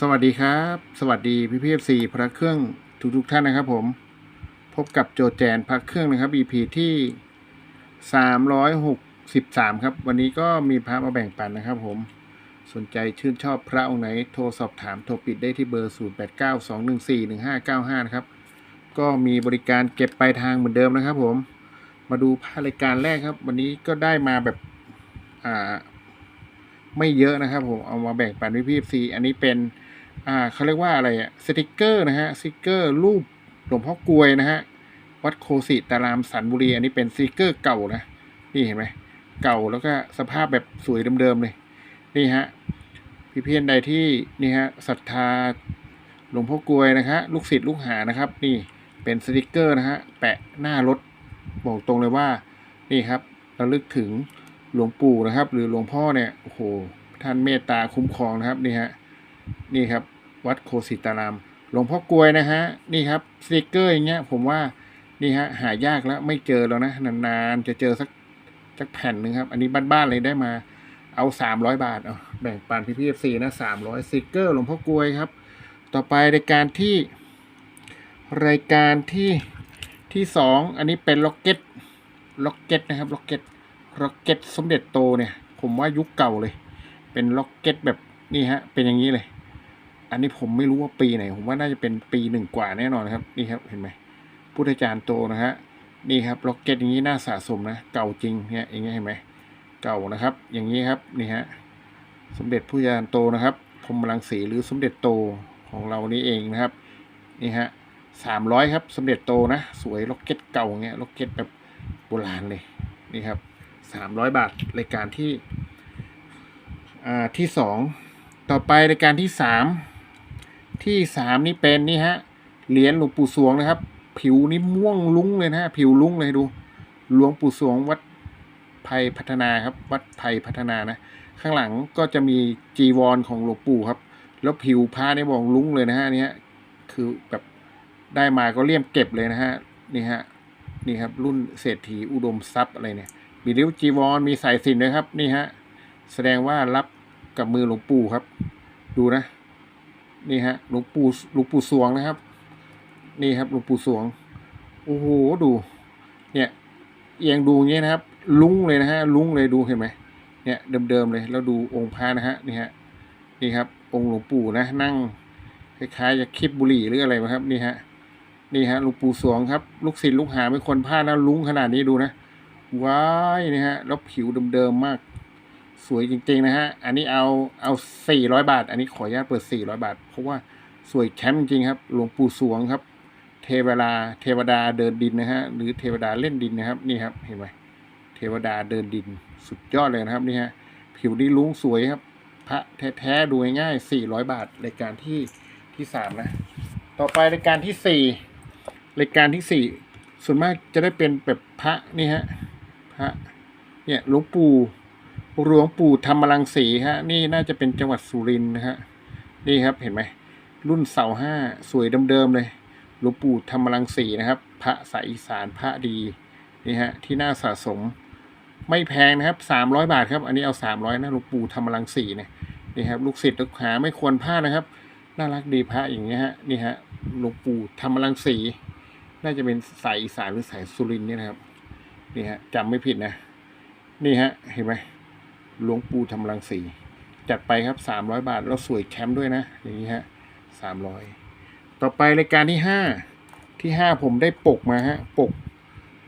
สวัสดีครับ สวัสดีพี่พีเอฟซีพระเครื่องทุกทุกท่านนะครับผมพบกับโจแจนพระเครื่องนะครับ EP ที่363ครับ วันนี้ก็มีพระมาแบ่งปันนะครับผมสนใจชื่นชอบพระองค์ไหนโทรสอบถามโทรปิดได้ที่เบอร์ 0892141595 นะครับ ก็มีบริการเก็บปลายทางเหมือนเดิมนะครับผมมาดูพระรายการแรกครับ วันนี้ก็ได้มาแบบอ่าไม่เยอะนะครับผมเอามาแบ่งปันพี่พีซีอันนี้เป็น อ่าเขาเรียกว่าอะไรอะสติกเกอร์นะฮะสติกเกอร์รูปหลวงพ่อกวยนะฮะวัดโคสิตารามสันบุรี อันนี้เป็นสติกเกอร์เก่านะนี่เห็นไหมเก่าแล้วก็สภาพแบบสวยเดิมๆเลยนี่ฮะพี่เพียนใดที่นี่ฮะศรัทธาหลวงพ่อกวยนะครับลูกศิษย์ลูกหานะครับ นี่เป็นสติกเกอร์นะฮะแปะหน้ารถบอกตรงเลยว่านี่ครับระลึกถึงหลวงปู่นะครับ หรือหลวงพ่อเนี่ยโอ้โหท่านเมตตาคุ้มครองนะครับนี่ฮะนี่ครับ วัดโคสิตาราม หลวงพ่อกลวยนะฮะ นี่ครับสติกเกอร์อย่างเงี้ย ผมว่านี่ฮะหายากแล้วไม่เจอแล้วนะ นานๆ จะเจอสักสักแผ่นหนึ่งครับ อันนี้บ้านๆเลยได้มา เอาสามร้อยบาทเอาแบ่งปันพี่พี่เอฟซีนะสามร้อยสติกเกอร์หลวงพ่อกลวยครับ ต่อไปรายการที่ รายการที่ที่สองอันนี้เป็นล็อกเก็ตล็อกเก็ตนะครับล็อกเก็ตล็อกเก็ตสมเด็จโตเนี่ย ผมว่ายุคเก่าเลย เป็นล็อกเก็ตแบบนี่ฮะ เป็นอย่างนี้เลย อันนี้ผมไม่รู้ว่าปีไหน ผมว่าน่าจะเป็นปีหนึ่งกว่าแน่นอนครับ นี่ครับเห็นไหมพุทธจารย์โตนะฮะนี่ครับล็อกเก็ตอย่างนี้น่าสะสมนะ เก่าจริงเนี่ยอย่างเงี้ยเห็นไหมเก่านะครับ อย่างนี้ครับนี่ฮะสมเด็จพุทธจารย์โตนะครับพรมรังสีหรือสมเด็จโตของเรานี่เองนะครับนี่ฮะสามร้อยครับสมเด็จโตนะ สวยล็อกเก็ตเก่าเงี้ยล็อกเก็ตแบบโบราณเลยนี่ครับสามร้อยบาทรายการที่อ่าที่สองต่อไปรายการที่สาม ที่สามนี่เป็นนี่ฮะเหรียญหลวงปู่สวงนะครับ ผิวนี่ม่วงลุ้งเลยนะฮะผิวลุ้งเลยดูหลวงปู่สวงวัดไผ่พัฒนาครับ วัดไผ่พัฒนานะ ข้างหลังก็จะมีจีวรของหลวงปู่ครับ แล้วผิวผ้าเนี่ยบอกลุ้งเลยนะฮะนนี่ฮะคือแบบได้มาก็เลี่ยมเก็บเลยนะฮะนี่ฮะนี่ครับรุ่นเศรษฐีอุดมทรัพย์อะไรเนี่ย มีริ้วจีวรมีสายสิญจนนะครับ นี่ฮะแสดงว่ารับกับมือหลวงปู่ครับ ดูนะ นี่ฮะหลวงปู่หลวงปู่สวงนะครับ นี่ครับหลวงปู่สวงโอ้โหดู เนี่ยเอียงดูอย่างเงี้ยนะครับ ลุ้งเลยนะฮะลุ้งเลยดูเห็นไหมเนี่ยเดิมๆเลยแล้วดูองค์พระนะฮะนี่ฮะนี่ครับ องค์หลวงปู่นะนั่งคล้ายๆจะคิดบุหรี่หรืออะไรนะครับ นี่ฮะนี่ฮะหลวงปู่สวงครับ ลูกศิษย์ลูกหาไม่คนพลาดนะลุ้งขนาดนี้ดูนะว้ายนี่ฮะแล้วผิวเดิมๆมาก สวยจริงๆนะฮะ อันนี้เอาเอาสี่ร้อยบาท อันนี้ขออนุญาตเปิดสี่ร้อยบาท เพราะว่าสวยแชมป์จริงครับ หลวงปู่สวงครับ เทวดาเทวดาเดินดินนะฮะ หรือเทวดาเล่นดินนะครับ นี่ครับ เห็นไหมเทวดาเดินดิน สุดยอดเลยนะครับนี่ฮะ ผิวดีลุ้งสวยครับ พระแท้ๆ ดูง่ายๆสี่ร้อยบาท รายการที่ที่สามนะ ต่อไปรายการที่สี่รายการที่สี่ส่วนมากจะได้เป็นแบบพระนี่ฮะ พระ เนี่ยหลวงปู่ หลวงปู่ธรรมรังสีฮะ นี่น่าจะเป็นจังหวัดสุรินทร์นะฮะ นี่ครับเห็นไหม รุ่นเสาห้าสวยเดิมๆเลย หลวงปู่ธรรมรังสีนะครับ พระสายอีสานพระดี นี่ฮะ ที่น่าสะสม ไม่แพงนะครับสามร้อยบาทครับ อันนี้เอาสามร้อยนะหลวงปู่ธรรมรังสีเนี่ย นี่ครับ ลูกศิษย์ลูกหาไม่ควรพลาดนะครับ น่ารักดีพระอย่างเงี้ยฮะ นี่ฮะ หลวงปู่ธรรมรังสี น่าจะเป็นสายอีสานหรือสายสุรินทร์เนี่ยนะครับ นี่ฮะจำไม่ผิดนะ นี่ฮะ เห็นไหม หลวงปู่ทำรังสีจัดไปครับสามร้อยบาท แล้วสวยแชมป์ด้วยนะ อย่างนี้ฮะสามร้อยต่อไปรายการที่ห้าที่ห้าผมได้ปกมาฮะ ปก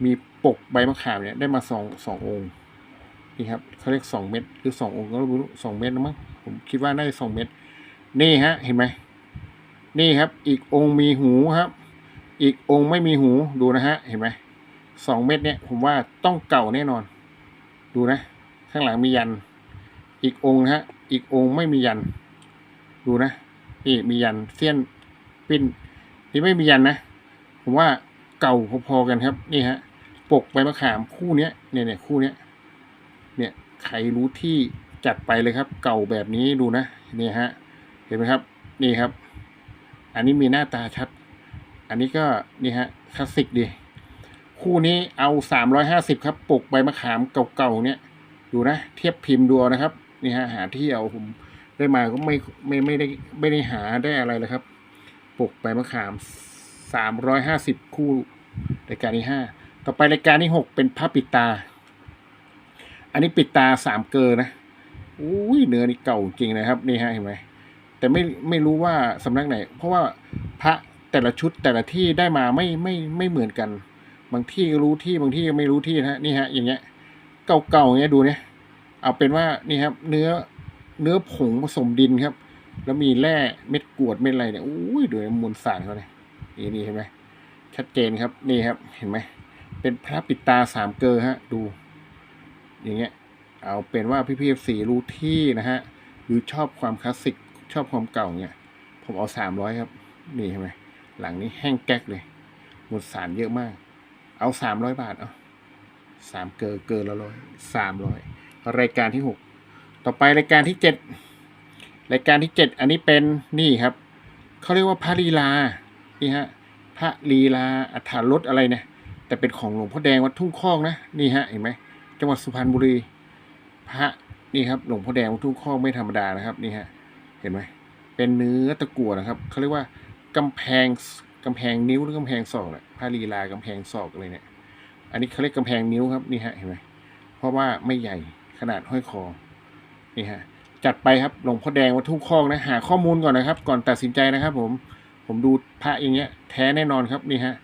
มีปกใบมะขามเนี่ย ได้มาสองสององค์ นี่ครับเขาเรียกสองเม็ดหรือสององค์ก็รู้สองเม็ดนะมั้ง ผมคิดว่าน่าจะสองเม็ด นี่ฮะ เห็นไหม นี่ครับ อีกองค์มีหูครับ อีกองค์ไม่มีหู ดูนะฮะ เห็นไหมสองเม็ดเนี่ย ผมว่าต้องเก่าแน่นอน ดูนะ ข้างหลังมียัน อีกองค์นะฮะ อีกองค์ไม่มียัน ดูนะ นี่มียันเสี้ยนปิ้น นี่ไม่มียันนะ ผมว่าเก่าพอๆกันครับ นี่ฮะ ปกใบมะขามคู่เนี้ย เนี่ยเนี่ยคู่เนี้ย เนี่ยใครรู้ที่จัดไปเลยครับ เก่าแบบนี้ดูนะ นี่ฮะ เห็นไหมครับ นี่ครับ อันนี้มีหน้าตาชัด อันนี้ก็นี่ฮะคลาสสิกดี คู่นี้เอาสามร้อยห้าสิบครับ ปกใบมะขามเก่าๆเนี่ยดูนะเทียบพิมพ์ดูนะครับ นี่ฮะหาที่เอาผมได้มาก็ไม่ไม่ไม่ได้ไม่ได้หาได้อะไรเลยครับปลูกใบมะขามสามร้อยห้าสิบคู่รายการที่ห้าต่อไปรายการที่หกเป็นพระปิดตา อันนี้ปิดตาสามเกลอนะอุ้ยเนื้อนี่เก่าจริงนะครับนี่ฮะเห็นไหมแต่ไม่ไม่รู้ว่าสำนักไหน เพราะว่าพระแต่ละชุดแต่ละที่ได้มาไม่ไม่ไม่เหมือนกัน บางที่รู้ที่บางที่ไม่รู้ที่นะฮะนี่ฮะอย่างเงี้ย เก่าๆอย่างเงี้ยดูเนี่ย เอาเป็นว่านี่ครับ เนื้อเนื้อผงผสมดินครับ แล้วมีแร่เม็ดกรวดเม็ดอะไรเนี่ยอุ้ยดูมวลสารเขาเนี่ยนี่นี่เห็นไหมชัดเจนครับนี่ครับ เห็นไหมเป็นพระปิดตาสามเกลอฮะ ดู อย่างเงี้ย เอาเป็นว่าพี่พีสีรู้ที่นะฮะหรือชอบความคลาสสิกชอบความเก่าเนี่ยผมเอาสามร้อยครับ นี่เห็นไหมหลังนี้แห้งแก๊กเลยมวลสารเยอะมาก เอาสามร้อยบาทเอาสามเกลอเกินละร้อยสามร้อย รายการที่หกต่อไปรายการที่เจ็ดรายการที่เจ็ดอันนี้เป็นนี่ครับเขาเรียกว่าพระลีลานี่ฮะพระลีลาอัฐารสอะไรเนี่ยแต่เป็นของหลวงพ่อแดงวัดทุ่งคอกนะนี่ฮะเห็นไหมจังหวัดสุพรรณบุรี พระนี่ครับหลวงพ่อแดงวัดทุ่งคอกไม่ธรรมดานะครับนี่ฮะเห็นไหมเป็นเนื้อตะกั่วนะครับเขาเรียกว่ากำแพงกำแพงนิ้วหรือกำแพงศอกแหละพระลีลากำแพงศอกอะไรเนี่ย อันนี้เขาเรียกกำแพงนิ้วครับนี่ฮะเห็นไหมเพราะว่าไม่ใหญ่ ขนาดห้อยคอนี่ฮะจัดไปครับหลวงพ่อแดงวัดทุ่งคอกนะหาข้อมูลก่อนนะครับ ก่อนตัดสินใจนะครับ ผมผมดูพระอย่างเงี้ย แท้แน่นอนครับนี่ฮะ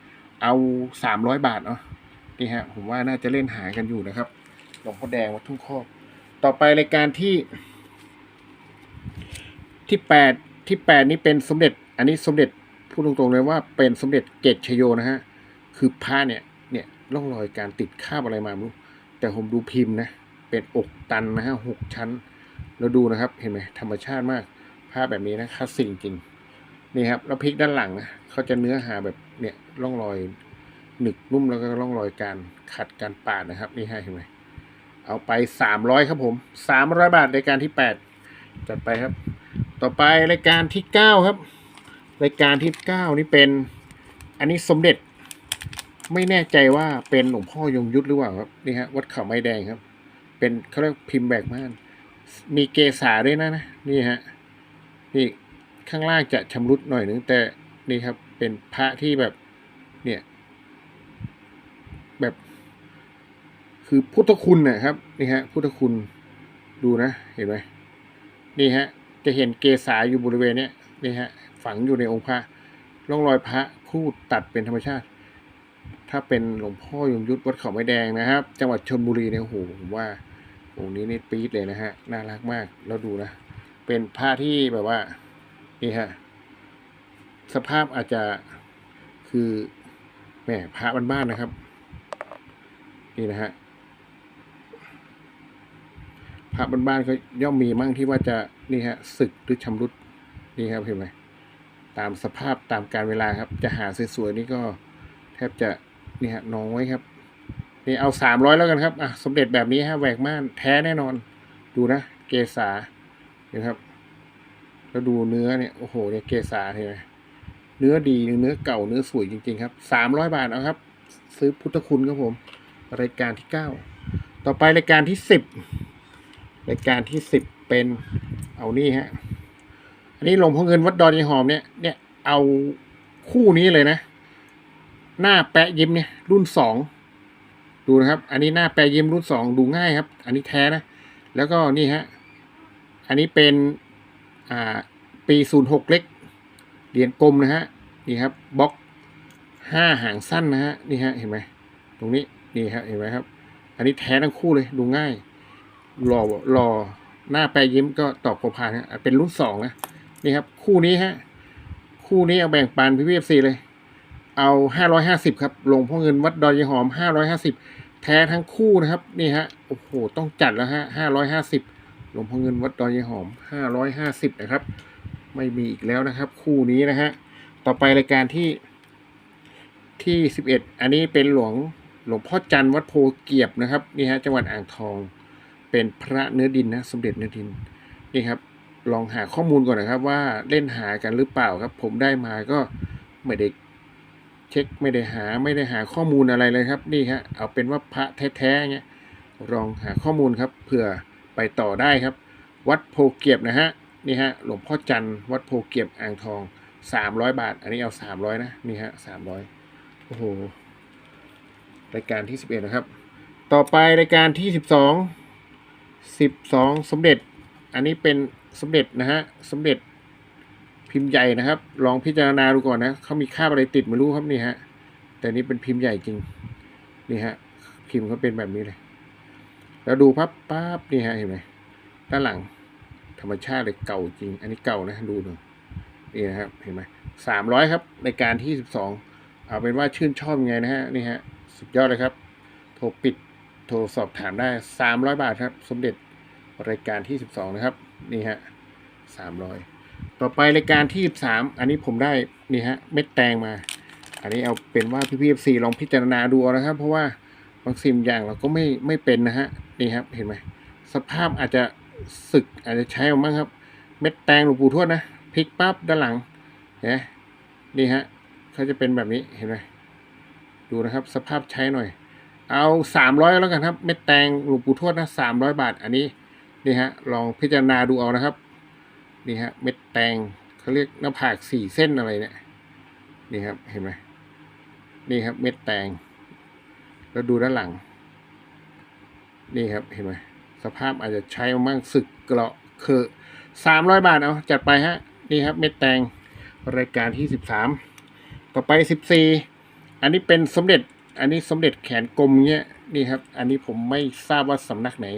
เอาสามร้อยบาทเนาะนี่ฮะผมว่าน่าจะเล่นหากันอยู่นะครับหลวงพ่อแดงวัดทุ่งคอกต่อไปรายการที่ ที่แปดที่แปดนี่เป็นสมเด็จ อันนี้สมเด็จพูดตรงๆเลยว่าเป็นสมเด็จเกตชโยนะฮะคือพระเนี่ยเนี่ยร่องรอยการติดคาบอะไรมาไม่รู้แต่ผมดูพิมพ์นะ เป็นอกตันนะฮะหกชั้น แล้วดูนะครับ เห็นไหมธรรมชาติมากผ้าแบบนี้นะคลาสสิกจริง นี่ครับ แล้วพลิกด้านหลังนะเขาจะเนื้อหาแบบเนี่ยร่องรอยหนึกนุ่มแล้วก็ร่องรอยการขัดการปาดนะครับ นี่ฮะเห็นไหมเอาไปสามร้อยครับผมสามร้อยบาทรายการที่แปดจัดไปครับ ต่อไปรายการที่เก้าครับ รายการที่เก้านี่เป็น อันนี้สมเด็จไม่แน่ใจว่าเป็นหลวงพ่อยงยุทธหรือเปล่าครับนี่ฮะวัดเขาไม้แดงครับ เป็นเขาเรียกพิมพ์แบกม่านมีเกษาด้วยนะนะนี่ฮะนี่ข้างล่างจะชำรุดหน่อยนึงแต่นี่ครับเป็นพระที่แบบเนี่ยแบบ คือพุทธคุณนะครับนี่ฮะพุทธคุณดูนะเห็นไหมนี่ฮะจะเห็นเกษาอยู่บริเวณเนี้ยนี่ฮะฝังอยู่ในองค์พระร่องรอยพระคูดตัดเป็นธรรมชาติ ถ้าเป็นหลวงพ่อยงยุทธวัดเขาไม้แดงนะครับ จังหวัดชลบุรีเนี่ยโหผมว่าองค์นี้นี่ปี๊ดเลยนะฮะน่ารักมากแล้วดูนะ เป็นผ้าที่แบบว่านี่ฮะสภาพอาจจะคือแหมพระบ้านๆนะครับ นี่นะฮะพระบ้านๆก็ย่อมมีมั่งที่ว่าจะนี่ฮะสึกหรือชำรุดนี่ครับเห็นไหมตามสภาพตามการเวลาครับ จะหาสวยๆนี่ก็แทบจะ นี่ฮะน้อยครับนี่เอาสามร้อยแล้วกันครับอะสมเด็จแบบนี้ฮะแหวกม่านแท้แน่นอน ดูนะเกษาเห็นครับ แล้วดูเนื้อเนี่ยโอ้โหเนี่ยเกษาเห็นไหมเนื้อดีเนื้อเก่าเนื้อสวยจริง ๆ ครับสามร้อยบาทเอาครับ ซื้อพุทธคุณครับผม รายการที่เก้าต่อไปรายการที่สิบรายการที่สิบเป็นเอานี่ฮะอันนี้หลวงพ่อเงินวัดดอนยายหอมเนี่ยเนี่ยเอาคู่นี้เลยนะ หน้าแปะยิ้มเนี่ยรุ่นสองดูนะครับ อันนี้หน้าแปะยิ้มรุ่นสองดูง่ายครับ อันนี้แท้นะ แล้วก็นี่ฮะ อันนี้เป็นอ่าปีศูนย์หกเล็ก เหรียญกลมนะฮะ นี่ครับบล็อกห้าหางสั้นนะฮะ นี่ฮะ เห็นไหม ตรงนี้ นี่ครับเห็นไหมครับ อันนี้แท้ทั้งคู่เลย ดูง่าย หล่อ หล่อ หน้าแปรยิ้มก็ตอบพอพานฮะเป็นรุ่นสองนะ นี่ครับ คู่นี้ฮะ คู่นี้เอาแบ่งปันพี่พีเอฟซีเลย เอาห้าร้อยห้าสิบครับหลวงพ่อเงินวัดดอยยหอมห้าร้อยห้าสิบแท้ทั้งคู่นะครับนี่ฮะโอ้โหต้องจัดแล้วฮะห้าร้อยห้าสิบหลวงพ่อเงินวัดดอยยหอมห้าร้อยห้าสิบนะครับ ไม่มีอีกแล้วนะครับ คู่นี้นะฮะต่อไปรายการที่ที่สิบเอ็ดอันนี้เป็นหลวงหลวงพ่อจันทร์วัดโพเกียบนะครับนี่ฮะจังหวัดอ่างทองเป็นพระเนื้อดินนะสมเด็จเนื้อดินนี่ครับลองหาข้อมูลก่อนนะครับว่าเล่นหากันหรือเปล่าครับ ผมได้มาก็ไม่ได้ เช็คไม่ได้หาไม่ได้หาข้อมูลอะไรเลยครับนี่ฮะเอาเป็นว่าพระแท้ๆเงี้ยลองหาข้อมูลครับเผื่อไปต่อได้ครับ วัดโพเกียบนะฮะนี่ฮะหลวงพ่อจันวัดโพเกียบอ่างทองสามร้อยบาท อันนี้เอาสามร้อยนะนี่ฮะสามร้อยโอ้โหรายการที่สิบเอ็ดนะครับ ต่อไปรายการที่สิบสองสิบสองสมเด็จ อันนี้เป็นสมเด็จนะฮะสมเด็จ พิมพ์ใหญ่นะครับ ลองพิจารณาดูก่อนนะเขามีค่าบอะไรติดไม่รู้ครับนี่ฮะแต่นี่เป็นพิมพ์ใหญ่จริงนี่ฮะพิมพ์เขาเป็นแบบนี้เลย แล้วดูพับปั๊บนี่ฮะเห็นไหมด้านหลัง ธรรมชาติเลยเก่าจริง อันนี้เก่านะดูหนึ่งนี่นะครับเห็นไหมสามร้อยครับรายการที่สิบสองเอาเป็นว่าชื่นชอบยังไงนะฮะนี่ฮะสุดยอดเลยครับ โทรปิดโทรสอบถามได้สามร้อยบาทครับ สมเด็จรายการที่สิบสองนะครับ นี่ฮะสามร้อย ต่อไปรายการที่สิบสามอันนี้ผมได้นี่ฮะเม็ดแตงมา อันนี้เอาเป็นว่าพี่พีเอฟซีลองพิจารณาดูเอานะครับ เพราะว่าบางซิมอย่างเราก็ไม่ไม่เป็นนะฮะนี่ครับเห็นไหมสภาพอาจจะสึกอาจจะใช้ออกมั้งครับ เม็ดแตงหลวงปู่ทวดนะพลิกปั๊บด้านหลังเนไหมนี่ฮะเขาจะเป็นแบบนี้เห็นไหมดูนะครับสภาพใช้หน่อย เอาสามร้อยแล้วกันครับ เม็ดแตงหลวงปู่ทวดนะสามร้อยบาท อันนี้นี่ฮะลองพิจารณาดูเอานะครับ นี่ฮะเม็ดแตงเขาเรียกหน้าผากสี่เส้นอะไรเนี่ยนี่ครับเห็นไหมนี่ครับเม็ดแตงแล้วดูด้านหลัง นี่ครับเห็นไหมสภาพอาจจะใช้มามั่งสึกเกราะคือสามร้อยบาทเอาจัดไปฮะนี่ครับเม็ดแตงรายการที่สิบสามต่อไปสิบสี่อันนี้เป็นสมเด็จอันนี้สมเด็จแขนกลมเงี้ยนี่ครับ อันนี้ผมไม่ทราบว่าสำนักไหน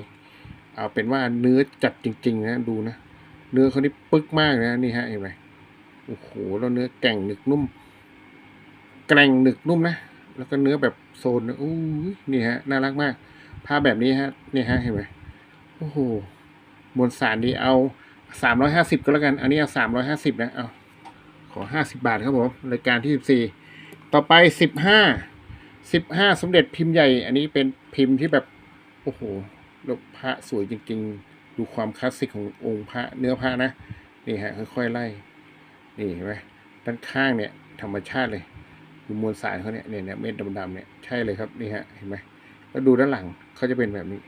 เอาเป็นว่าเนื้อจัดจริง ๆ นะ ดูนะ เนื้อเขานี่ปึกมากนะนี่ฮะเห็นไหมโอ้โหแล้วเนื้อแก่งหนึกนุ่ม แกร่งหนึกนุ่มนะแล้วก็เนื้อแบบโซนนะอู้นี่ฮะน่ารักมากผ้าแบบนี้ฮะนี่ฮะเห็นไหมโอ้โหมวลสารดีเอาสามร้อยห้าสิบก็แล้วกัน อันนี้เอาสามร้อยห้าสิบนะเอาขอห้าสิบบาทครับผมรายการที่สิบสี่ต่อไปสิบห้าสิบห้าสมเด็จพิมพ์ใหญ่ อันนี้เป็นพิมพ์ที่แบบ โอ้โหลพระสวยจริง ๆ ดูความคลาสสิกขององค์พระเนื้อพระนะนี่ฮะค่อยๆไล่นี่เห็นไหมด้านข้างเนี่ยธรรมชาติเลยดูมวลสารเขาเนี่ยเนี่ยเนี่ยเม็ดดำๆเนี่ยใช่เลยครับนี่ฮะเห็นไหมแล้วดูด้านหลังเขาจะเป็นแบบนี้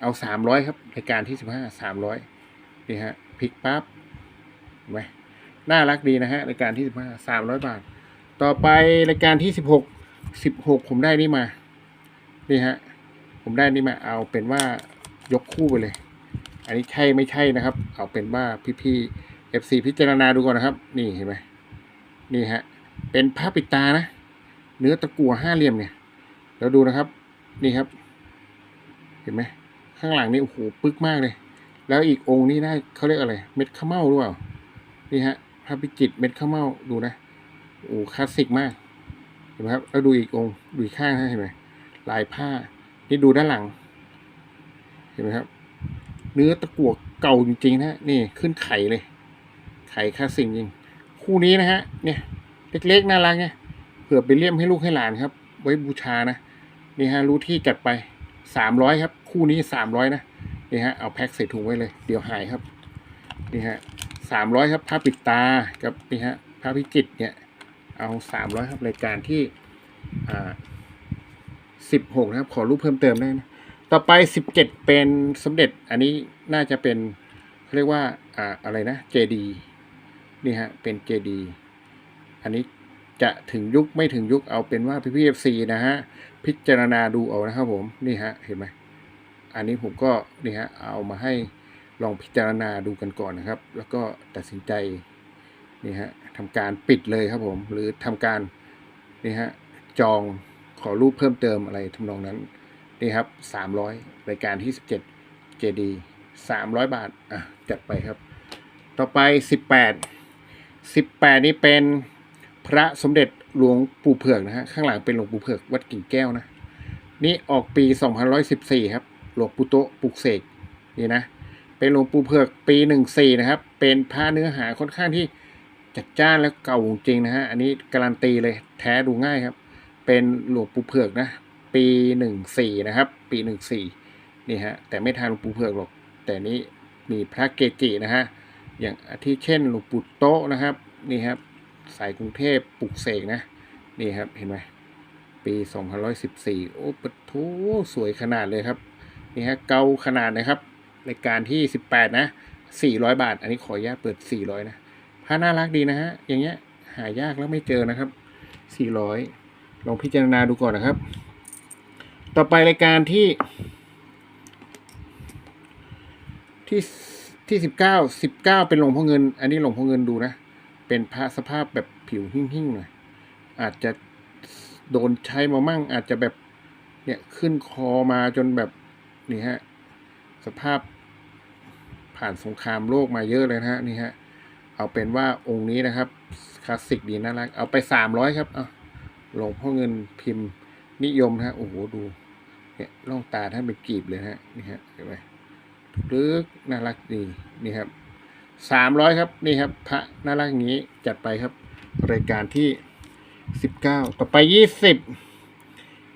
เอาสามร้อยครับรายการที่สิบห้าสามร้อยนี่ฮะพลิกปั๊บเห็นไหมน่ารักดีนะฮะรายการที่สิบห้าสามร้อยบาท ต่อไปรายการที่สิบหกสิบหกผมได้นี่มา นี่ฮะ ผมได้นี่มาเอาเป็นว่ายกคู่ไปเลย อันนี้ใช่ไม่ใช่นะครับ เอาเป็นว่าพี่ๆเอฟซีพิจารณาดูก่อนนะครับ นี่เห็นไหมนี่ฮะ เป็นผ้าปิดตานะ เนื้อตะกั่วห้าเหลี่ยมเนี่ยแล้วดูนะครับ นี่ครับ เห็นไหม ข้างหลังนี่โอ้โหปึกมากเลย แล้วอีกองค์นี่ได้เขาเรียกอะไร เม็ดข้าวเม่าหรือเปล่า นี่ฮะพระพิจิตเม็ดข้าวเม่าดูนะ โอ้คลาสสิกมาก เห็นไหมครับ แล้วดูอีกองค์ ดูข้างนะเห็นไหมลายผ้า นี่ดูด้านหลัง เห็นไหมครับ เนื้อตะกั่วเก่าจริงๆนะฮะนี่ขึ้นไข่เลย ไข่คาสสิกจริง คู่นี้นะฮะ เนี่ย เล็กๆน่ารักไงเผื่อไปเลี่ยมให้ลูกให้หลานครับ ไว้บูชานะนี่ฮะรู้ที่จัดไปสามร้อยครับ คู่นี้สามร้อยนะนี่ฮะเอาแพ็คใส่ถุงไว้เลย เดี๋ยวหายครับนี่ฮะสามร้อยครับผ้าปิดตากับนี่ฮะผ้าพิจิตเนี่ย เอาสามร้อยครับรายการที่อ่าสิบหกนะครับ ขอรูปเพิ่มเติมได้นะ ต่อไปสิบเจ็ดเป็นสมเด็จอันนี้น่าจะเป็นเขาเรียกว่าอ่าอะไรนะเจดีนี่ฮะเป็นเจดีอันนี้จะถึงยุคไม่ถึงยุคเอาเป็นว่าพี่พีเอฟซีนะฮะพิจารณาดูเอานะครับผมนี่ฮะเห็นไหมอันนี้ผมก็นี่ฮะเอามาให้ลองพิจารณาดูกันก่อนนะครับ แล้วก็ตัดสินใจนี่ฮะทำการปิดเลยครับผม หรือทำการนี่ฮะจองขอรูปเพิ่มเติมอะไรทำนองนั้น นี่ครับสามร้อยรายการที่สิบเจ็ดเจดีสามร้อยบาท อะ จัดไปครับ ต่อไปสิบแปดสิบแปดนี่เป็นพระสมเด็จหลวงปู่เผือกนะฮะ ข้างหลังเป็นหลวงปู่เผือกวัดกิ่งแก้วนะ นี่ออกปีสองพันร้อยสิบสี่ครับ หลวงปู่โตปุกเสกนี่นะ เป็นหลวงปู่เผือกปีหนึ่งสี่นะครับ เป็นผ้าเนื้อหาค่อนข้างที่จัดจ้านและเก่าจริงนะฮะ อันนี้การันตีเลย แท้ดูง่ายครับ เป็นหลวงปู่เผือกนะ ปีหนึ่งสี่นะครับ ปีหนึ่งสี่นี่ฮะแต่ไม่ทานหลวงปู่เผือกหรอก แต่นี้มีพระเกจินะฮะอย่างอาทิเช่นหลวงปู่โตะนะครับนี่ครับสายกรุงเทพปลุกเสกนะนี่ครับเห็นไหมปี2114โอ้ปะโถสวยขนาดเลยครับนี่ฮะเกาขนาดนะครับรายการที่18นะสี่ร้อยบาท อันนี้ขออนุญาตเปิดสี่ร้อยนะผ้าน่ารักดีนะฮะอย่างเงี้ยหายากแล้วไม่เจอนะครับสี่ร้อยลองพิจารณาดูก่อนนะครับ ต่อไปรายการที่ ที่ที่สิบเก้าสิบเก้าเป็นหลวงพ่อเงิน อันนี้หลวงพ่อเงินดูนะ เป็นพระสภาพแบบผิวหิ่งๆหน่อยอาจจะโดนใช้มามั่ง อาจจะแบบเนี่ยขึ้นคอมาจนแบบนี่ฮะสภาพผ่านสงครามโลกมาเยอะเลยนะฮะนี่ฮะเอาเป็นว่าองค์นี้นะครับคลาสสิกดีน่ารัก เอาไปสามร้อยครับเอาหลวงพ่อเงินพิมพ์นิยมนะฮะโอ้โหดู เนี่ยล่องตาท่านเป็นกีบเลยฮะนี่ฮะเห็นไหมลึกน่ารักดีนี่ครับสามร้อยครับนี่ครับพระน่ารักอย่างนี้จัดไปครับ รายการที่สิบเก้าต่อไปยี่สิบ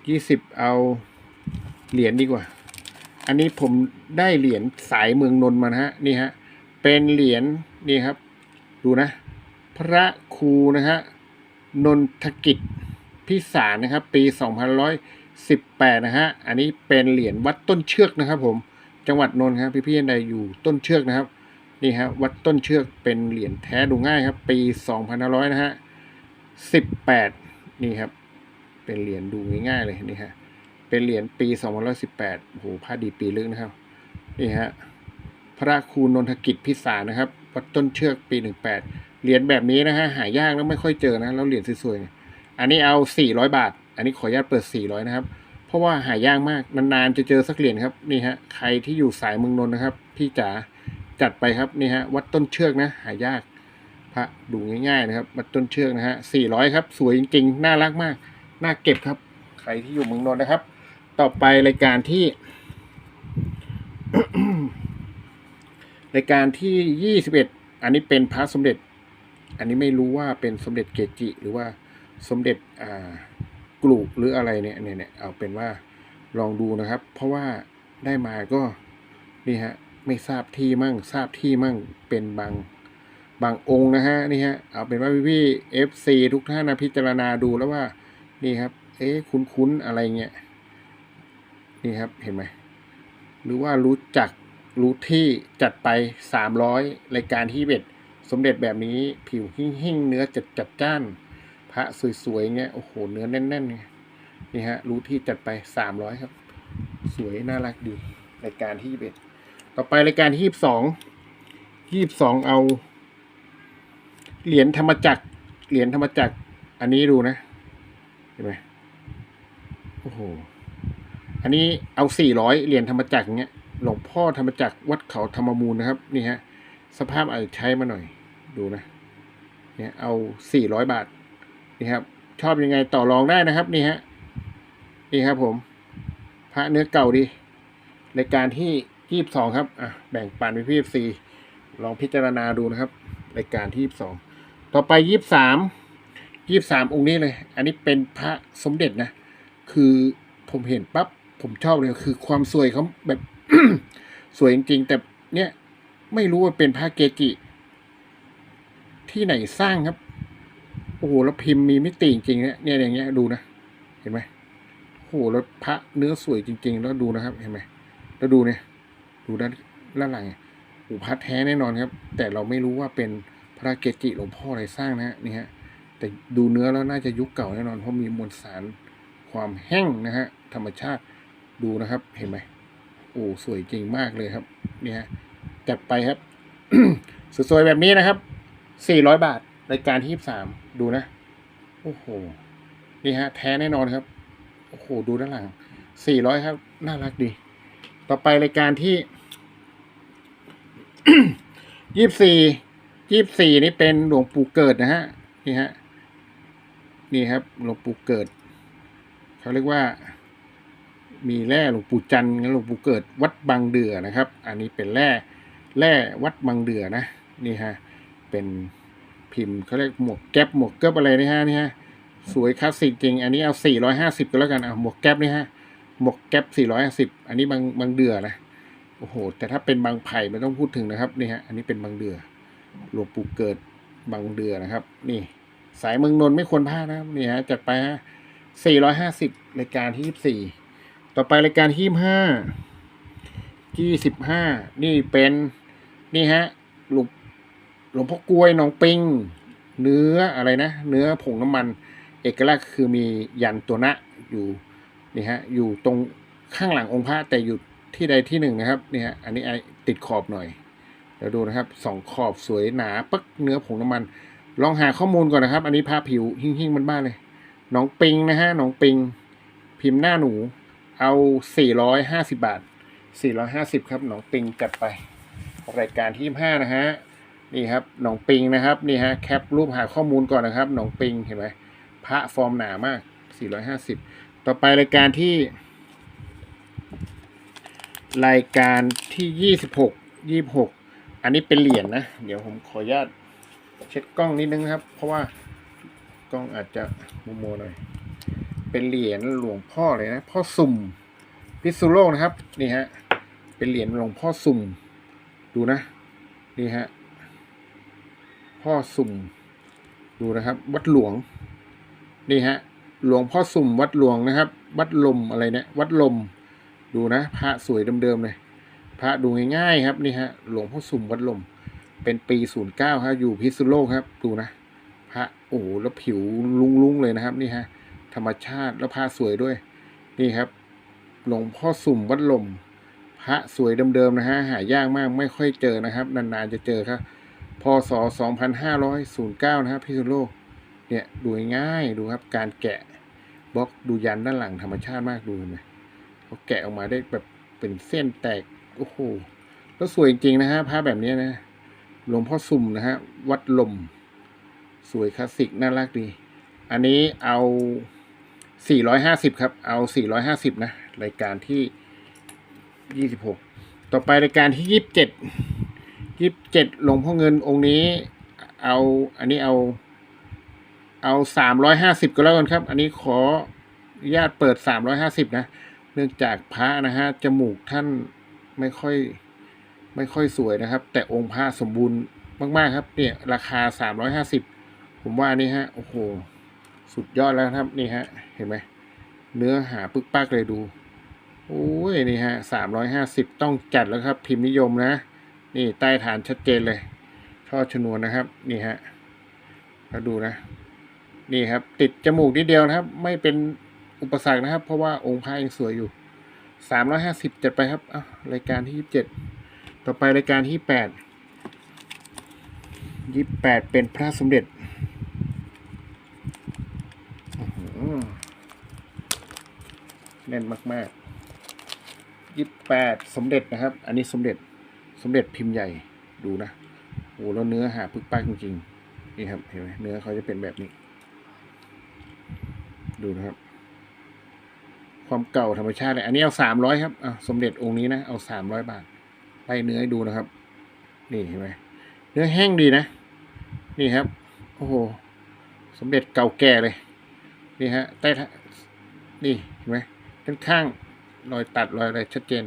ยี่สิบเอาเหรียญดีกว่า อันนี้ผมได้เหรียญสายเมืองนนท์มานะฮะนี่ฮะเป็นเหรียญนี่ครับ ดูนะ พระครูนะฮะนนทกิจพิสารนะครับ ปี2518นร้อยะฮะ อันนี้เป็นเหรียญวัดต้นเชือกนะครับ ผม จังหวัดนนท์ครับ พี่ๆใดอยู่ต้นเชือกนะครับ นี่ฮะวัดต้นเชือกเป็นเหรียญแท้ดูง่ายครับ ปี2500นะฮะ18 นี่ครับ เป็นเหรียญดูง่ายๆเลยนี่ฮะ เป็นเหรียญปี2518โอ้โหผ้าดีปีลึกนะครับ นี่ฮะ พระครูนนทกิจพิสารนะครับ วัดต้นเชือกปี 18 เหรียญแบบนี้นะฮะหายากแล้วไม่ค่อยเจอนะ แล้วเหรียญสวยๆ อันนี้เอา 400 บาท อันนี้ขออนุญาตเปิด 400 นะครับ เพราะว่าหายากมากนานๆจะเจอสักเหรียญครับนี่ฮะใครที่อยู่สายเมืองนนท์นะครับ พี่จ๋าจัดไปครับนี่ฮะวัดต้นเชือกนะ หายากพระดูง่ายๆนะครับ วัดต้นเชือกนะฮะ400 ครับ สวยจริงๆ น่ารักมาก น่าเก็บครับ ใครที่อยู่เมืองนนท์นะครับ ต่อไปรายการที่รายการที่ยี่สิบเอ็ดอันนี้เป็นพระสมเด็จ อันนี้ไม่รู้ว่าเป็นสมเด็จเกจิหรือว่าสมเด็จอ่า กลุหรืออะไรเนี่ยเนี่ยเนี่ยเอาเป็นว่าลองดูนะครับ เพราะว่าได้มาก็นี่ฮะไม่ทราบที่มั่งทราบที่มั่งเป็นบางบางองค์นะฮะนี่ฮะเอาเป็นว่าพี่พี่เอฟซีทุกท่านนะพิจารณาดูแล้วว่านี่ครับ เอ๊ะคุ้นอะไรเงี้ยนี่ครับเห็นไหมหรือว่ารู้จักรู้ที่จัดไปสามร้อยรายการที่เบ็ดสมเด็จแบบนี้ผิวหิ่งๆเนื้อจัดจัดจ้าน พระสวยๆเงี้ยโอ้โหเนื้อแน่นๆไงนี่ฮะรู้ที่จัดไปสามร้อยครับ สวยน่ารักดีรายการที่เบ็ดต่อไปรายการที่ยี่สิบสองยี่สิบสองเอา เหรียญธรรมจักรเหรียญธรรมจักรอันนี้ดูนะเห็นไหมโอ้โหอันนี้เอาสี่ร้อยเหรียญธรรมจักรเงี้ยหลวงพ่อธรรมจักรวัดเขาธรรมมูลนะครับ นี่ฮะ สภาพอาจจะใช้มาหน่อยดูนะ เนี่ยเอาสี่ร้อยบาท นี่ครับ ชอบยังไงต่อรองได้นะครับนี่ฮะนี่ครับผมพระเนื้อเก่าดีรายการที่ยี่สิบสองครับอะแบ่งปันไปพี่ซีลองพิจารณาดูนะครับรายการที่ยี่สิบสองต่อไปยี่สิบสามยี่สิบสามองค์นี้เลย อันนี้เป็นพระสมเด็จนะ คือผมเห็นปั๊บผมชอบเลยคือความสวยเขาแบบสวยจริงๆ แต่เนี่ยไม่รู้ว่าเป็นพระเกจิ ที่ไหนสร้างครับ โอ้โหแล้วพิมพ์มีมิติจริงเนี่ยเนี่ยอย่างเงี้ยดูนะเห็นไหมโอ้โหแล้วพระเนื้อสวยจริง ๆ แล้วดูนะครับเห็นไหมแล้วดูเนี่ยดูด้านด้านหลังโอ้พระแท้แน่นอนครับ แต่เราไม่รู้ว่าเป็นพระเกจิหลวงพ่ออะไรสร้างนะฮะนี่ฮะแต่ดูเนื้อแล้วน่าจะยุคเก่าแน่นอนเพราะมีมวลสารความแห้งนะฮะธรรมชาติดูนะครับ เห็นไหมโอ้สวยจริงมากเลยครับเนี่ยฮะจัดไปครับสวยๆแบบนี้นะครับ 400 บาทรายการที่ 23 ดูนะ โอ้โห นี่ฮะ แท้แน่นอนครับ โอ้โห ดูด้านหลัง400ครับ น่ารักดี ต่อไปรายการที่24 24นี่เป็นหลวงปู่เกิดนะฮะ นี่ฮะ นี่ครับ หลวงปู่เกิด เขาเรียกว่า มีแร่หลวงปู่จันทร์หลวงปู่เกิด วัดบางเดือนะครับ อันนี้เป็นแร่ แร่วัดบางเดือนะ นี่ฮะ เป็น พิมพ์เขาเรียกหมวกแก๊ปหมวกเก๊ปอะไรนี่ฮะนี่ฮะสวยคลาสสิกจริง อันนี้เอา 450 ก็แล้วกันเอาหมวกแก๊ปนี่ฮะหมวกแก๊ป450 อันนี้บางบางเดือนะโอ้โห แต่ถ้าเป็นบางไผ่ไม่ต้องพูดถึงนะครับนี่ฮะอันนี้เป็นบางเดือหลวงปู่เกิดบางเดือนะครับ นี่ สายเมืองนนท์ไม่ควรพลาดนะนี่ฮะจัดไปฮะ450รายการที่ 24 ต่อไปรายการที่25 25นี่เป็นนี่ฮะหลวง หลวงพ่อกล้วยหนองปิง เนื้ออะไรนะ เนื้อผงน้ำมัน เอกลักษณ์คือมียันตัวนะอยู่นี่ฮะอยู่ตรงข้างหลังองค์พระแต่อยู่ที่ใดที่หนึ่งนะครับนี่ฮะอันนี้ไอติดขอบหน่อยเดี๋ยวดูนะครับสองขอบสวยหนาปักเนื้อผงน้ำมัน ลองหาข้อมูลก่อนนะครับ อันนี้ผ้าผิวหิ่งๆมันบ้านเลยหนองปิงนะฮะหนองปิง พิมพ์หน้าหนู เอาสี่ร้อยห้าสิบาทสี่ร้อยห้าสิบครับหนองปิงจัดไปรายการที่ห้านะฮะ นี่ครับหนองปิงนะครับนี่ฮะแคปรูปหาข้อมูลก่อนนะครับหนองปิงเห็นไหมพระฟอร์มหนามาก 450 ต่อไปรายการที่ รายการที่ 26 26 อันนี้เป็นเหรียญนะเดี๋ยวผมขออนุญาตเช็ดกล้องนิดนึงนะครับ เพราะว่ากล้องอาจจะมัวมัวหน่อย เป็นเหรียญหลวงพ่อเลยนะ พ่อสุ่มพิษณุโลกนะครับ นี่ฮะ เป็นเหรียญหลวงพ่อสุ่ม ดูนะ นี่ฮะ พ่อสุ่ม ดูนะครับ วัดหลวง นี่ฮะ หลวงพ่อสุ่ม วัดหลวงนะครับ วัดลมอะไรเนี่ยวัดลม ดูนะ พระสวยเดิมๆเลย พระดูง่ายๆครับนี่ฮะ หลวงพ่อสุ่มวัดลม เป็นปีศูนย์เก้าครับอยู่พิษณุโลกครับ ดูนะ พระโอ้โหแล้วผิวลุงๆเลยนะครับ นี่ฮะ ธรรมชาติแล้วพระสวยด้วย นี่ครับ หลวงพ่อสุ่มวัดลมพระสวยเดิมๆนะฮะหายากมากไม่ค่อยเจอนะครับ นานๆจะเจอครับ พศ 2509 นะครับพิษณุโลก เนี่ยดูง่ายดูครับ การแกะบล็อกดูยันด้านหลังธรรมชาติมากดูเห็นไหมเขาแกะออกมาได้แบบเป็นเส้นแตก โอ้โห แล้วสวยจริงๆนะฮะผ้าแบบนี้นะหลวงพ่อสุ่มนะฮะ วัดลม สวยคลาสสิก น่ารักดี อันนี้เอา 450 ครับ เอา 450 นะ รายการที่ 26 ต่อไปรายการที่ 27 ยี่สิบเจ็ดหลวงพ่อเงินองค์นี้ เอาอันนี้เอา เอาสามร้อยห้าสิบก็แล้วกันครับ อันนี้ขออนุญาตเปิดสามร้อยห้าสิบนะ เนื่องจากพระนะฮะจมูกท่านไม่ค่อยไม่ค่อยสวยนะครับ แต่องค์พระสมบูรณ์มากๆครับ เนี่ย ราคาสามร้อยห้าสิบผมว่านี่ฮะโอ้โหสุดยอดแล้วครับนี่ฮะเห็นไหมเนื้อหาปึกปักเลยดูโอ้ยนี่ฮะสามร้อยห้าสิบต้องจัดแล้วครับ พิมพ์นิยมนะ นี่ใต้ฐานชัดเจนเลยช่อชนวนนะครับ นี่ฮะมาดูนะ นี่ครับ ติดจมูกนิดเดียวนะครับ ไม่เป็นอุปสรรคนะครับ เพราะว่าองค์พระยังสวยอยู่สามร้อยห้าสิบจัดไปครับอะรายการที่ยี่สิบเจ็ดต่อไปรายการที่แปดยี่สิบแปดเป็นพระสมเด็จแน่นมากๆยี่สิบแปดสมเด็จนะครับ อันนี้สมเด็จ สมเด็จพิมพ์ใหญ่ดูนะโอ้แล้วเนื้อหาพึกปักจริงๆนี่ครับเห็นไหมเนื้อเขาจะเป็นแบบนี้ ดูนะครับ ความเก่าธรรมชาติเลยอันนี้เอาสามร้อยครับอะสมเด็จองค์นี้นะเอาสามร้อยบาทไล่เนื้อให้ดูนะครับ นี่เห็นไหมเนื้อแห้งดีนะ นี่ครับโอ้โหสมเด็จเก่าแก่เลย นี่ฮะใต้ทะนี่เห็นไหมด้านข้างรอยตัดรอยอะไรชัดเจน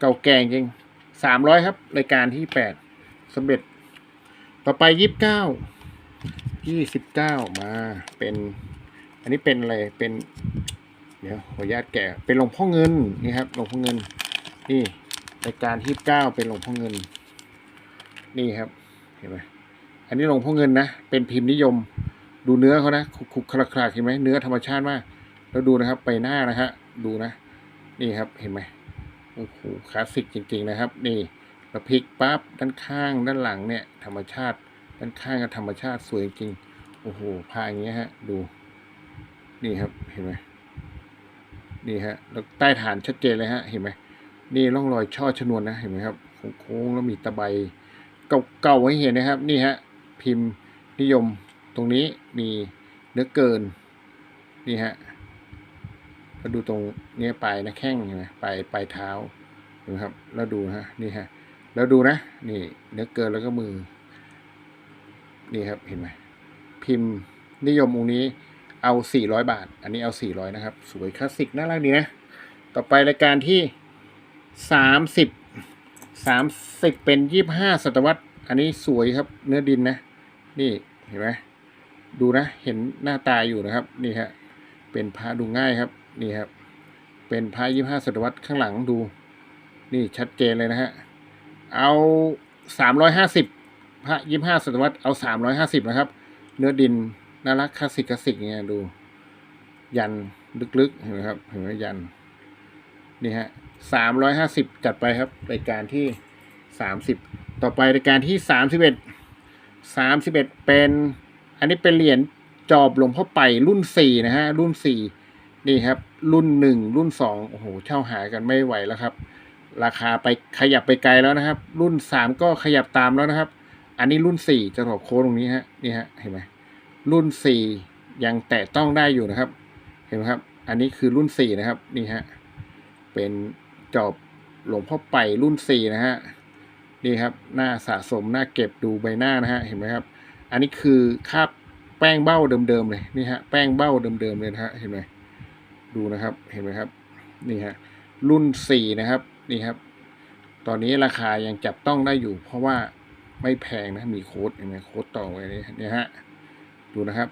เก่าแก่จริง สามร้อยครับ รายการที่แปดสำเร็จ ต่อไปยี่สิบเก้ายี่สิบเก้ามาเป็น อันนี้เป็นอะไรเป็นเดี๋ยวขออนุญาตแกะเป็นหลวงพ่อเงินนี่ครับหลวงพ่อเงิน นี่รายการที่เก้าเป็นหลวงพ่อเงิน นี่ครับเห็นไหมอันนี้หลวงพ่อเงินนะเป็นพิมพ์นิยม ดูเนื้อเขานะคุกๆคลาๆเห็นไหมเนื้อธรรมชาติมากแล้วดูนะครับไปหน้านะฮะดูนะ นี่ครับเห็นไหม โอ้โหคลาสสิกจริง ๆ นะครับ นี่เราพลิกปั๊บด้านข้างด้านหลังเนี่ย ธรรมชาติ ด้านข้างก็ธรรมชาติสวยจริงโอ้โหพาอย่างเงี้ยฮะ ดู นี่ครับเห็นไหมนี่ฮะแล้วใต้ฐานชัดเจนเลยฮะ เห็นไหมนี่ร่องรอยช่อชนวนนะเห็นไหมครับโค้งๆแล้วมีตะไบเก่าๆให้เห็นนะครับ นี่ฮะ พิมพ์นิยมตรงนี้มีเนื้อเกิน นี่ฮะ ก็ดูตรงเนี้ยปลายนะแข้งเห็นไหมปลายปลายเท้าเห็นไหมครับ แล้วดูนะนี่ฮะแล้วดูนะนี่เนื้อเกินแล้วก็มือ นี่ครับเห็นไหมพิมพ์นิยมองค์นี้เอา 400 บาท อันนี้เอา 400 นะครับ สวยคลาสสิกน่ารักดีนะ ต่อไปรายการที่ 30 30 เป็น 25 ศตวรรษ อันนี้สวยครับ เนื้อดินนะ นี่เห็นไหมดูนะ เห็นหน้าตาอยู่นะครับ นี่ฮะ เป็นพระดูง่ายครับ นี่ครับ เป็นพระยี่ห้าศตวรรษข้างหลังดู นี่ชัดเจนเลยนะฮะ เอาสามร้อยห้าสิบพระยี่ห้าศตวรรษเอาสามร้อยห้าสิบนะครับ เนื้อดินน่ารักคลาสสิกคลาสสิกเนี่ยดู ยันลึกๆเห็นไหมครับเห็นไหมยัน นี่ฮะสามร้อยห้าสิบจัดไปครับรายการที่สามสิบต่อไปรายการที่สามสิบเอ็ดสามสิบเอ็ดเป็น อันนี้เป็นเหรียญจอบหลวงพ่อไปรุ่นสี่นะฮะรุ่นสี่ นี่ครับ รุ่นหนึ่งรุ่นสองโอ้โหเช่าหากันไม่ไหวแล้วครับ ราคาไปขยับไปไกลแล้วนะครับ รุ่นสามก็ขยับตามแล้วนะครับ อันนี้รุ่นสี่จะถอดโค้ดตรงนี้ฮะนี่ฮะเห็นไหมรุ่นสี่ยังแตะต้องได้อยู่นะครับ เห็นไหมครับ อันนี้คือรุ่นสี่นะครับนี่ฮะเป็นจอบหลวงพ่อไปรุ่นสี่นะฮะนี่ครับหน้าสะสมหน้าเก็บดูใบหน้านะฮะเห็นไหมครับ อันนี้คือคาบแป้งเบ้าเดิมๆเลยนี่ฮะแป้งเบ้าเดิมๆเลยนะฮะเห็นไหม ดูนะครับเห็นไหมครับนี่ฮะรุ่นสี่นะครับนี่ครับ ตอนนี้ราคายังจับต้องได้อยู่ เพราะว่าไม่แพงนะมีโค้ดเห็นไหมโค้ดต่อไว้นี่นี่ฮะดูนะครับ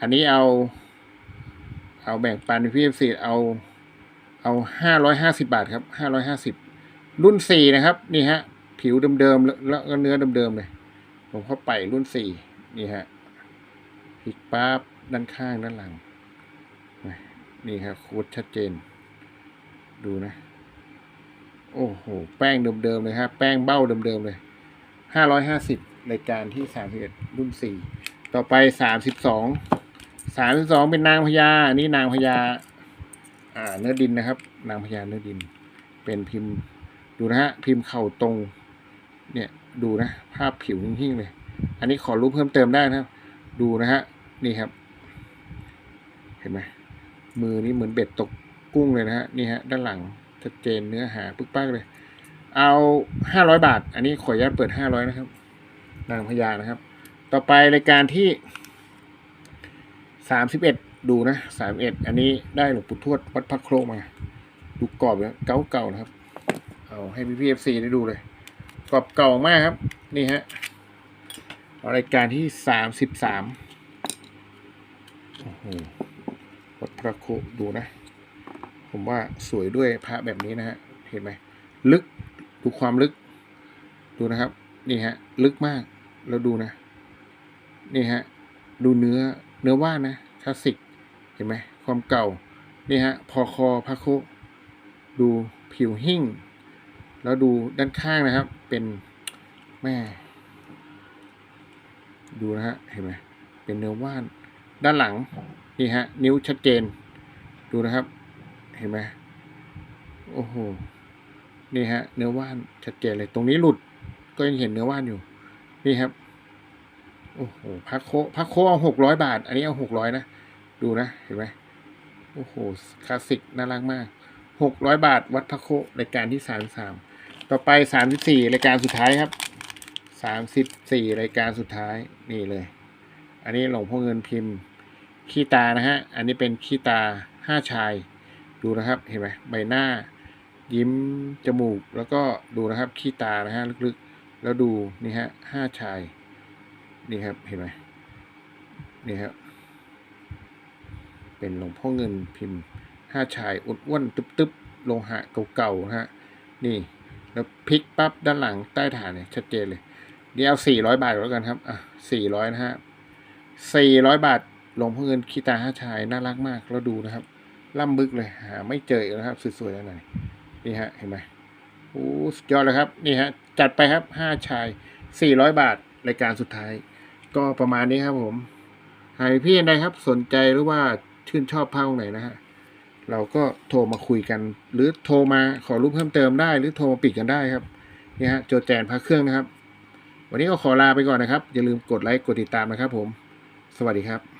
อันนี้เอา เอาแบ่งปันพี่เอฟซีเอาเอาห้าร้อยห้าสิบาทครับห้าร้อยห้าสิบรุ่นสี่นะครับ นี่ฮะ ผิวเดิมๆแล้วแล้วก็เนื้อเดิมๆเลย ผมเข้าไปรุ่นสี่นี่ฮะพลิกปั๊บด้านข้างด้านหลัง นี่ครับโค้ดชัดเจน ดูนะ โอ้โห แป้งเดิมๆเลยฮะ แป้งเบ้าเดิมๆเลยห้าร้อยห้าสิบรายการที่สามสิบเอ็ดรุ่นสี่ต่อไปสามสิบสองสามสิบสองเป็นนางพญาอันนี้นางพญาอ่าเนื้อดินนะครับ นางพญาเนื้อดิน เป็นพิมพ์ดูนะฮะพิมพ์เข่าตรง เนี่ยดูนะ ภาพผิวหิ่งๆเลย อันนี้ขอรูปเพิ่มเติมได้นะครับ ดูนะฮะนี่ครับ เห็นไหม มือนี่เหมือนเบ็ดตกกุ้งเลยนะฮะนี่ฮะด้านหลังชัดเจนเนื้อหาปึ๊กปักเลย เอาห้าร้อยบาท อันนี้ขออนุญาตเปิดห้าร้อยนะครับ นางพญานะครับ ต่อไปรายการที่สามสิบเอ็ดดูนะสามเอ็ดอันนี้ได้หลวงปู่ทวดวัดพระโครกมา ดูกรอบเลยเก่าเก่าๆนะครับ เอาให้พี่พีเอฟซีได้ดูเลย กรอบเก่ามากครับ นี่ฮะรายการที่สามสิบสามโอ้โห วัดพระโคดูนะ ผมว่าสวยด้วยพระแบบนี้นะฮะเห็นไหมลึกดูความลึก ดูนะครับ นี่ฮะ ลึกมากแล้วดูนะ นี่ฮะ ดูเนื้อเนื้อว่านนะคลาสสิกเห็นไหมความเก่า นี่ฮะ พอคอพระโคดูผิวหิ่ง แล้วดูด้านข้างนะครับ เป็นแม่ ดูนะฮะ เห็นไหมเป็นเนื้อว่าน ด้านหลัง นี่ฮะ นิ้วชัดเจน ดูนะครับ เห็นไหมโอ้โห นี่ฮะ เนื้อว่านชัดเจนเลย ตรงนี้หลุด ก็ยังเห็นเนื้อว่านอยู่ นี่ครับ โอ้โหพักโคพักโคเอาหกร้อยบาท อันนี้เอาหกร้อยนะ ดูนะ เห็นไหมโอ้โห คลาสสิก น่ารักมากหกร้อยบาท วัดพระโครายการที่สามสาม ต่อไปสามสิบสี่รายการสุดท้ายครับ สามสิบสี่รายการสุดท้าย นี่เลย อันนี้หลวงพ่อเงินพิมพ์ ขี้ตานะฮะ อันนี้เป็นขี้ตาห้าชาย ดูนะครับ เห็นไหมใบหน้า ยิ้ม จมูก แล้วก็ดูนะครับ ขี้ตานะฮะ ลึกๆ แล้วดูนี่ฮะห้าชาย นี่ครับ เห็นไหมนี่ครับ เป็นหลวงพ่อเงินพิมพ์ห้าชายอ้วนๆตึ๊บๆโลหะเก่าๆนะฮะ นี่ แล้วพลิกปั๊บด้านหลังใต้ฐานเนี่ยชัดเจนเลย เดี๋ยวเอาสี่ร้อยบาทแล้วกันครับ อะสี่ร้อยนะฮะสี่ร้อยบาท หลวงพ่อเงินคีตาห้าชายน่ารักมากแล้วดูนะครับ ล่ำบึกเลยหาไม่เจออีกแล้วครับสวยๆแล้วไหนนี่ฮะเห็นไหมโอ้สุดยอดเลยครับนี่ฮะจัดไปครับห้าชายสี่ร้อยบาทรายการสุดท้าย ก็ประมาณนี้ครับผมหากพี่ใดครับสนใจหรือว่าชื่นชอบผ้าคไหนนะฮะเราก็โทรมาคุยกัน หรือโทรมาขอรูปเพิ่มเติมได้ หรือโทรมาปิดกันได้ครับนี่ฮะโจแจนพระเครื่องนะครับ วันนี้ก็ขอลาไปก่อนนะครับ อย่าลืมกดไลค์กดติดตามนะครับผม สวัสดีครับ